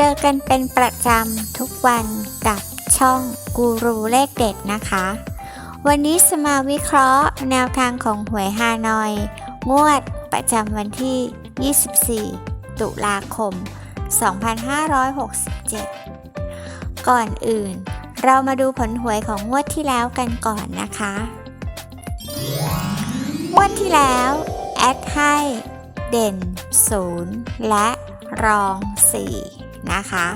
เจอกันเป็นประจำทุกวันกับช่องกูรูเลขเด็ดนะคะ วันนี้สมาวิเคราะห์ แนวทางของหวยฮานอย งวดประจำวันที่ 24 ตุลาคม 2567 ก่อนอื่น เรามาดูผลหวยของงวดที่แล้วกันก่อนนะคะ งวดที่แล้ว แอดให้ เด่น 0 และรอง 4 นะคะ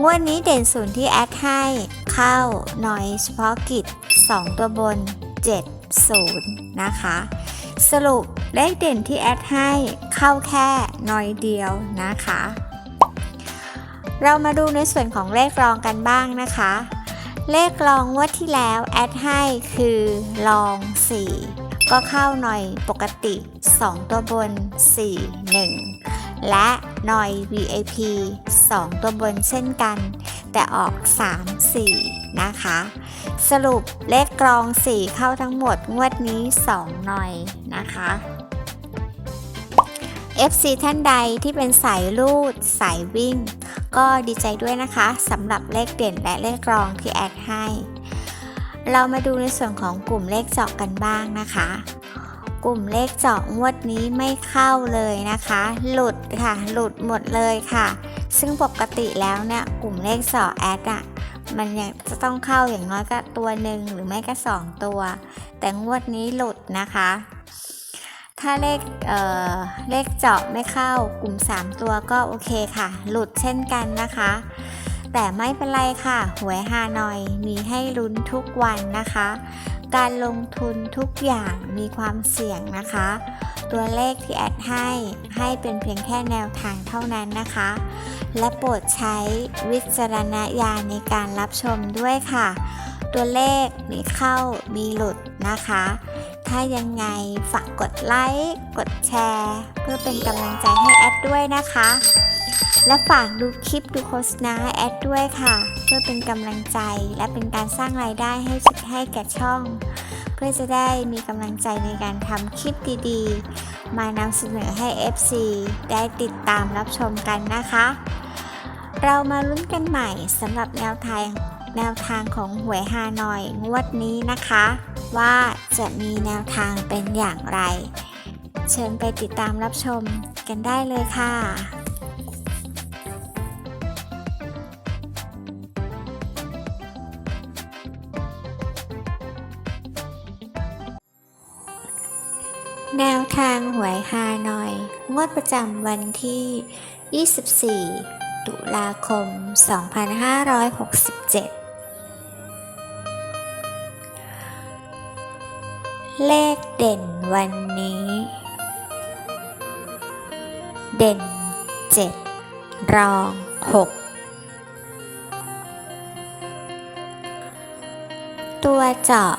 งวดนี้เด่น0ที่แอดให้เข้าหน่อยเฉพาะกิจ 2 ตัวบน 7 0 นะคะ สรุปเลขเด่นที่แอดให้เข้าแค่หน่อยเดียวนะคะ เรามาดูในส่วนของเลขรองกันบ้างนะคะ เลขรองงวดที่แล้วแอดให้คือรอง 4 ก็เข้าหน่อยปกติ 2 ตัวบน 4 1 และหน่อย VIP 2 ตัวบนเช่นกัน แต่ออก 3 4 นะคะ สรุปเลขกรอง 4 เข้าทั้งหมดงวดนี้ 2 หน่อยนะคะ FC ท่านใดที่เป็นสายลูด สายวิ่ง ก็ดีใจด้วยนะคะสำหรับเลขเด่นและเลขกรองที่แอดให้ เรามาดูในส่วนของกลุ่มเลขเจาะกันบ้างนะคะ กลุ่มเลขเจาะงวดนี้ไม่เข้าเลยนะคะ หลุดค่ะ หลุดหมดเลยค่ะ ซึ่งปกติแล้วเนี่ยกลุ่มเลขเจาะแอดอะมันยังจะต้องเข้าอย่างน้อยก็ตัวหนึ่งหรือไม่ก็สองตัว แต่งวดนี้หลุดนะคะ ถ้าเลขเอ่อเลขเจาะไม่เข้ากลุ่ม 3 ตัวก็โอเคค่ะ หลุดเช่นกันนะคะ แต่ไม่เป็นไรค่ะ หวยฮานอยมีให้ลุ้นทุกวันนะคะ การลงทุนทุกอย่างมีความเสี่ยงนะคะ ตัวเลขที่แอดให้ให้เป็นเพียงแค่แนวทางเท่านั้นนะคะ และโปรดใช้วิจารณญาณในการรับชมด้วยค่ะ ตัวเลขมีเข้ามีหลุดนะคะ ถ้ายังไงฝากกดไลค์ กดแชร์ เพื่อเป็นกำลังใจให้แอดด้วยนะคะ และฝากดูคลิปดูโฆษณาให้แอดด้วยค่ะ เพื่อเป็นกำลังใจและเป็นการสร้างรายได้ให้ให้แก่ช่อง เพื่อจะได้มีกำลังใจในการทำคลิปดีๆ มานำเสนอให้ FC ได้ติดตามรับชมกันนะคะ เรามาลุ้นกันใหม่สำหรับแนวทางแนวทางของหวยฮานอยงวดนี้นะคะ ว่าจะมีแนวทางเป็นอย่างไร เชิญไปติดตามรับชมกันได้เลยค่ะ แนวทางหวยฮานอย งวดประจำวันที่ 24 ตุลาคม 2567 เลขเด่นวันนี้ เด่น 7 รอง 6 ตัวเจาะ0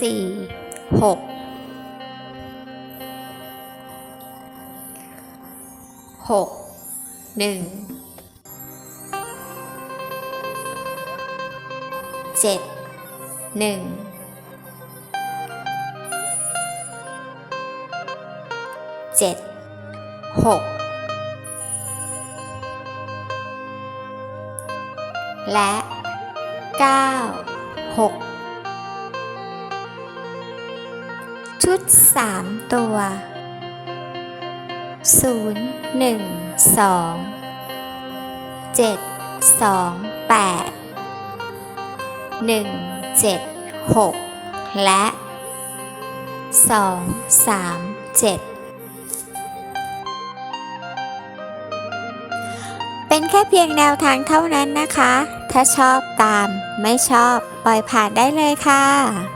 สี่หกหกหนึ่งเจ็ดหนึ่งเจ็ดหกและเก้าหก ชุดสามตัวศูนย์หนึ่งสองเจ็ดสองและสองสามเจ็ดเป็นแค่เพียงแนวทางเท่านั้นนะคะ ถ้าชอบตามไม่ชอบปล่อยผ่านได้เลยค่ะ